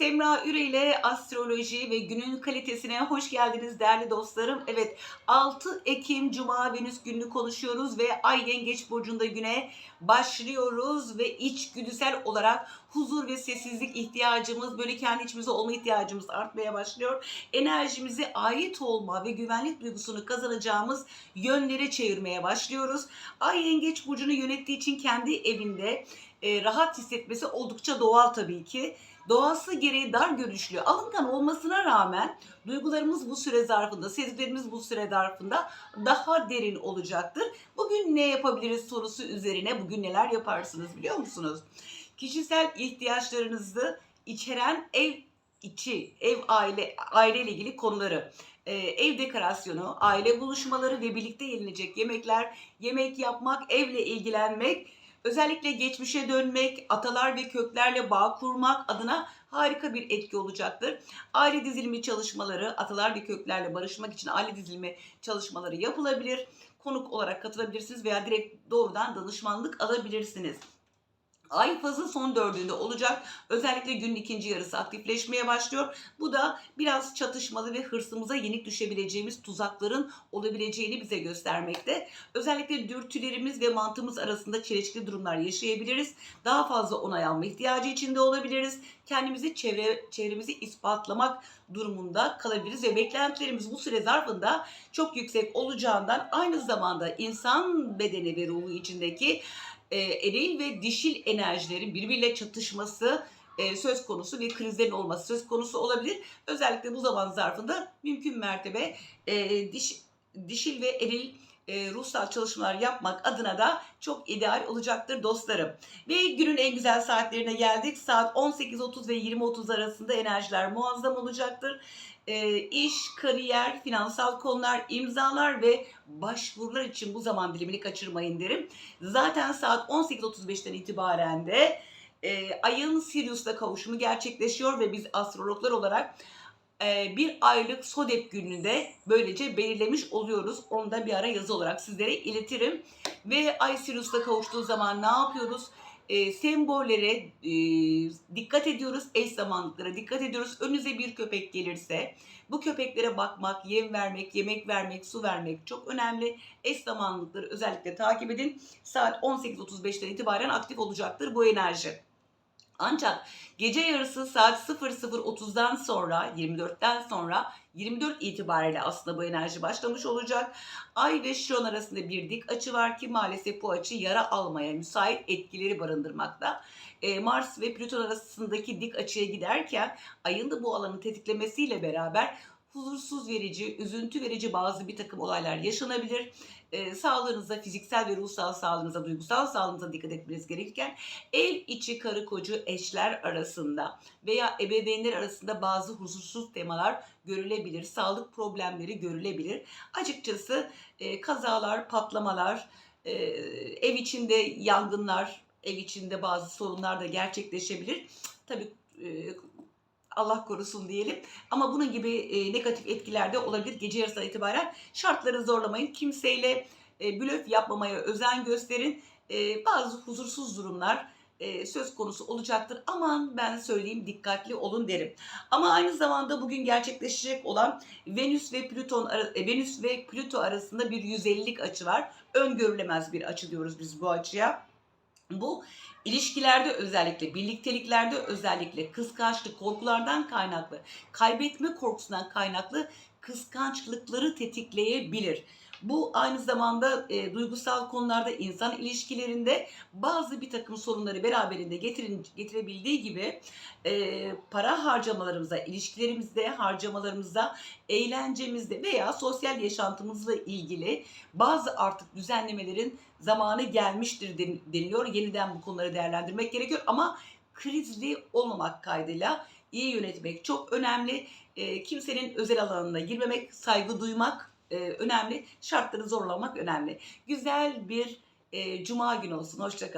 Semra Üre ile astroloji ve günün kalitesine hoş geldiniz değerli dostlarım. Evet 6 Ekim Cuma Venüs gününü konuşuyoruz ve Ay Yengeç Burcu'nda güne başlıyoruz ve içgüdüsel olarak huzur ve sessizlik ihtiyacımız, böyle kendi içimize olma ihtiyacımız artmaya başlıyor. Enerjimizi ait olma ve güvenlik duygusunu kazanacağımız yönlere çevirmeye başlıyoruz. Ay Yengeç Burcu'nu yönettiği için kendi evinde e, rahat hissetmesi oldukça doğal tabii ki. Doğası gereği dar görüşlü, alıngan olmasına rağmen duygularımız bu süre zarfında, sezgilerimiz bu süre zarfında daha derin olacaktır. Bugün ne yapabiliriz sorusu üzerine bugün neler yaparsınız biliyor musunuz? Kişisel ihtiyaçlarınızı içeren ev içi, ev aile aile ile ilgili konuları, e, ev dekorasyonu, aile buluşmaları ve birlikte yenilecek yemekler, yemek yapmak, evle ilgilenmek, özellikle geçmişe dönmek, atalar ve köklerle bağ kurmak adına harika bir etki olacaktır. Aile dizilimi çalışmaları, atalar ve köklerle barışmak için aile dizilimi çalışmaları yapılabilir. Konuk olarak katılabilirsiniz veya direkt doğrudan danışmanlık alabilirsiniz. Ay fazı son dördüğünde olacak. Özellikle günün ikinci yarısı aktifleşmeye başlıyor. Bu da biraz çatışmalı ve hırsımıza yenik düşebileceğimiz tuzakların olabileceğini bize göstermekte. Özellikle dürtülerimiz ve mantığımız arasında çelişkili durumlar yaşayabiliriz. Daha fazla onay alma ihtiyacı içinde olabiliriz. Kendimizi çevre, çevremizi ispatlamak durumunda kalabiliriz ve beklentilerimiz bu süre zarfında çok yüksek olacağından aynı zamanda insan bedeni ve ruhu içindeki e, eril ve dişil enerjilerin birbiriyle çatışması e, söz konusu ve krizlerin olması söz konusu olabilir. Özellikle bu zaman zarfında mümkün mertebe e, diş, dişil ve eril e, ruhsal çalışmalar yapmak adına da çok ideal olacaktır dostlarım. Ve günün en güzel saatlerine geldik. Saat 18.30 ve 20.30 arasında enerjiler muazzam olacaktır. E, iş, kariyer, finansal konular, imzalar ve başvurular için bu zaman dilimini kaçırmayın derim. Zaten saat 18.35'ten itibaren de e, ayın Sirius'la kavuşumu gerçekleşiyor ve biz astrologlar olarak bir aylık Sodep gününde böylece belirlemiş oluyoruz. Onu da bir ara yazı olarak sizlere iletirim. Ve Ay Sirius'la kavuştuğu zaman ne yapıyoruz? E, sembollere e, dikkat ediyoruz, eş zamanlıklara dikkat ediyoruz. Önünüze bir köpek gelirse bu köpeklere bakmak, yem vermek, yemek vermek, su vermek çok önemli. Eş zamanlıkları özellikle takip edin. Saat 18.35'ten itibaren aktif olacaktır bu enerji. Ancak gece yarısı saat 00.30'dan sonra 24'ten sonra 24 itibariyle aslında bu enerji başlamış olacak. Ay ve Şiron arasında bir dik açı var ki maalesef bu açı yara almaya müsait etkileri barındırmakta. Ee, Mars ve Plüton arasındaki dik açıya giderken ayın da bu alanı tetiklemesiyle beraber huzursuz verici, üzüntü verici bazı bir takım olaylar yaşanabilir. Ee, sağlığınıza, fiziksel ve ruhsal sağlığınıza, duygusal sağlığınıza dikkat etmeniz gerekirken ev içi karı kocu eşler arasında veya ebeveynler arasında bazı huzursuz temalar görülebilir. Sağlık problemleri görülebilir. Açıkçası e, kazalar, patlamalar, e, ev içinde yangınlar, ev içinde bazı sorunlar da gerçekleşebilir. Tabii e, Allah korusun diyelim. Ama bunun gibi e, negatif etkiler de olabilir gece yarısından itibaren. Şartları zorlamayın. Kimseyle e, blöf yapmamaya özen gösterin. E, bazı huzursuz durumlar e, söz konusu olacaktır. Aman ben söyleyeyim dikkatli olun derim. Ama aynı zamanda bugün gerçekleşecek olan Venüs ve Plüton e, Venüs ve Plüto arasında bir 150'lik açı var. Öngörülemez bir açı diyoruz biz bu açıya. Bu ilişkilerde özellikle, birlikteliklerde özellikle kıskançlık, korkulardan kaynaklı, kaybetme korkusundan kaynaklı kıskançlıkları tetikleyebilir. Bu aynı zamanda e, duygusal konularda insan ilişkilerinde bazı bir takım sorunları beraberinde getirin, getirebildiği gibi e, para harcamalarımıza, ilişkilerimizde, harcamalarımızda, eğlencemizde veya sosyal yaşantımızla ilgili bazı artık düzenlemelerin zamanı gelmiştir den- deniliyor. Yeniden bu konuları değerlendirmek gerekiyor ama krizli olmamak kaydıyla iyi yönetmek çok önemli. E, kimsenin özel alanına girmemek, saygı duymak e, önemli. Şartları zorlamak önemli. Güzel bir e, cuma günü olsun. Hoşçakalın.